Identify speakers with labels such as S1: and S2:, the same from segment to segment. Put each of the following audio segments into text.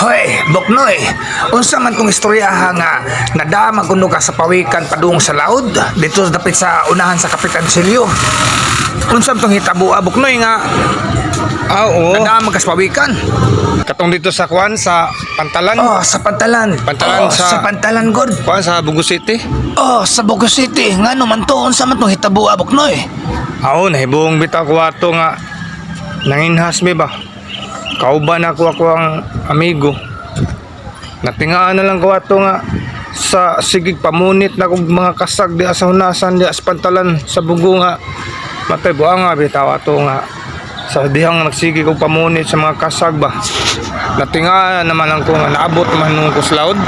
S1: Hoy, Boknoy, unsa man tong istoryaha nga nadama kuno ka sa pawikan padung sa laod dito dapit sa unahan sa Kapitan Silyo. Unsa tong hitabo ah, Boknoy nga
S2: Ah, oo.
S1: nadama ka sa pawikan?
S2: Katong dito sa Kwan, sa Pantalan.
S1: Oh, sa Pantalan.
S2: Pantalan
S1: oh,
S2: sa-
S1: sa Pantalan God.
S2: Kwan, sa Bugo City.
S1: Oh, sa Bogo City. Ngano man to unsa man tong hitabo ah, Boknoy?
S2: Oo, nahibong bitaw ko ato nga nanginhas mi ba. Kauban ako ako ang amigo. Natingaan na lang ko ato nga sa sigig pamunit na kong mga kasag di sa hunasan di sa pantalan sa bugo nga. Matay buang nga bitaw ato nga. Sa dihang nagsigi ko pamunit sa mga kasag ba. Natingaan naman lang ko nga naabot man nung kuslaod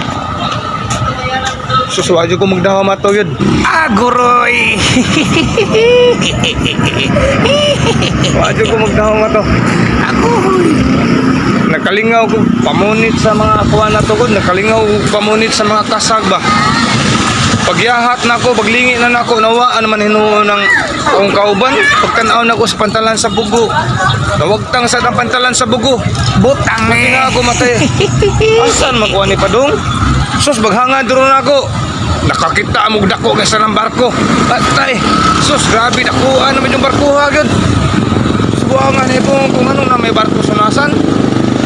S2: susuwadyo ko magdahom ato yun.
S1: Aguroy.
S2: suwadyo ko magdahom ato
S1: Aguroy.
S2: nakalingaw ko pamunit sa mga kuha na to ko nakalingaw ko pamunit sa mga kasag ba? Pagyahat na ako paglingi na nako nawaan naman hinuo ng akong kauban. Pagtanaw na ko sa pantalan sa bugo. Nawagtang sa pantalan sa bugo.
S1: Butang eh.
S2: nga ako matay asan makuha ni padong? Sus baghanga duro na ako nakakita mo dako kaysa ng barko patay sus grabe dako ano medyo barko agad subuangan eh po kung ano na may barko sunasan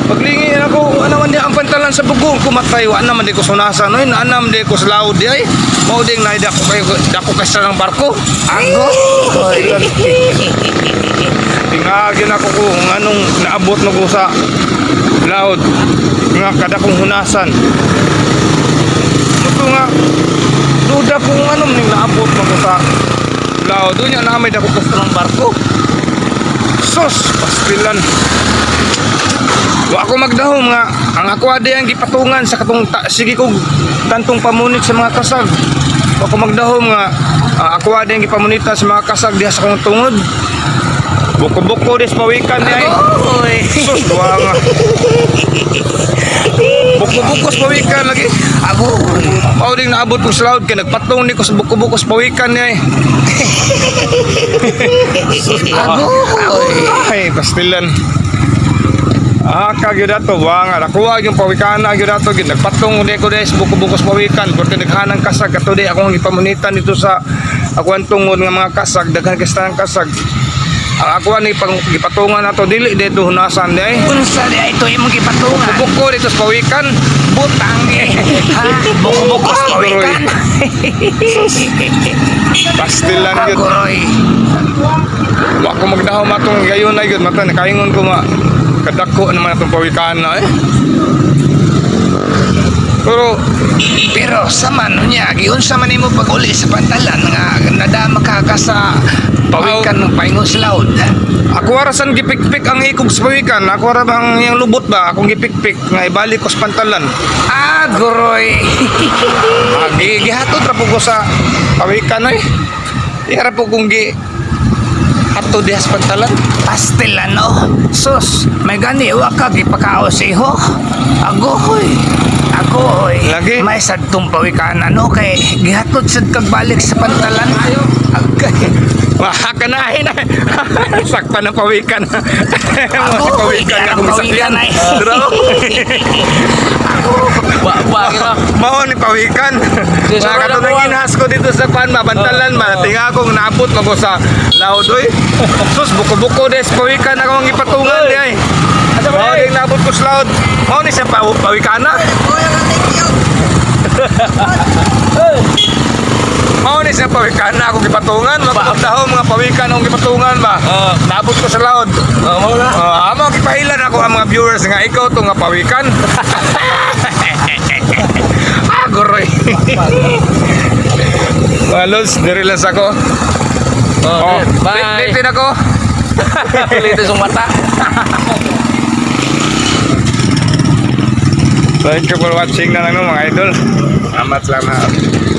S2: Paglingi na ko, ano man di ang pantalan sa bugong kumatay, wa naman di ko sunasan, oy, na naman di ko sa laod di ay. Mao ding na dako kay dako kay sa ng barko. Ako. Tingagin ako kung anong naabot na ko sa laod nga kada kong hunasan. Ito nga, duda kung anong ning naabot na ko sa laod. Doon niya na may dako ko sa barko. Sos, pastilan. Wa ako magdahom nga ang ako ade ang gipatungan sa katong ta, sige kog kantong pamunit sa mga kasag. Wa ako magdahom nga ah, ako ade ang gipamunita sa mga kasag diha sa kong tungod. Buko-buko des pawikan ni ay.
S1: Aguroy.
S2: Sus, duwa nga. Buko-buko sa pawikan lagi.
S1: Aguroy.
S2: Mao ding naabot ko sa laod kay nagpatong ni ko sa buko-buko sa pawikan ni ay.
S1: Aguroy.
S2: Ay, pastilan. Ah, kagyo dato, wa nga nakuha yung pawikan na gyud dato gid nagpatong uli ko des buko-bukos pawikan porque naghanang kasag kato di akong ipamunitan dito sa ako ang tungod nga mga kasag daghan kastanang kasag. Ang ako ni pang gipatungan nato dili dito hunasan di ay.
S1: Unsa di ito imong gipatungan?
S2: Buko dito sa pawikan.
S1: Butang eh. Ha? Buko-buko sa pawikan.
S2: Pastilan gyud.
S1: Aguroy.
S2: Wa ko magdahom atong gayon na gyud mata nakaingon ko nga kadako naman atong pawikan na eh. Pero
S1: Pero sa man niya, giunsa man nimo pag-uli sa pantalan nga nadama ka ka sa pawikan ng paingon sa laod.
S2: Ako arasan gipikpik ang ikog sa pawikan. Ako ara bang yung lubot ba? Akong gipikpik nga ibalik ko sa pantalan. Ah, gi- gihatod ra ko sa pawikan ay. Ihara po kong gi hatod diha sa pantalan.
S1: Pastelano. Sus, may gani wa ka gipakaos iho. Agoy. Agoy.
S2: Lagi.
S1: May sadtong pawikan ano kay gihatod sad kag balik sa pantalan. Agay.
S2: Mahakanahin na. Sakta ng pawikan. Mga
S1: Ako,
S2: pawikan nga
S1: ang
S2: kung
S1: pawikan
S2: sakyan.
S1: ay.
S2: Dro.
S3: Ba, ba, kita.
S2: Mao ni pawikan. Mga
S3: nakuha.
S2: ginhas ko dito sa kwan mabantalan
S3: Oh,
S2: man. Tinga akong naabot mo ko sa laod oy. Sus buko-buko des pawikan ako ang ipatungan di ay. Mao ding naabot ko sa laod. Mao ni siya pa pawikana. Mao ni siya pawikana akong gipatungan. Magpapdaho mga pawikan akong gipatungan ba.
S3: Ah.
S2: Naabot ko sa laod.
S3: Oh, na.
S2: Uh, amo gipahilan ako ang mga viewers nga ikaw to nga pawikan. Agoroy. Mga lods, nirilas ako.
S3: Oh,
S2: Oh,
S3: bye.
S2: Litin ako.
S3: Litis yung mata.
S2: Thank you for watching na lang mga idol. Salamat lang na.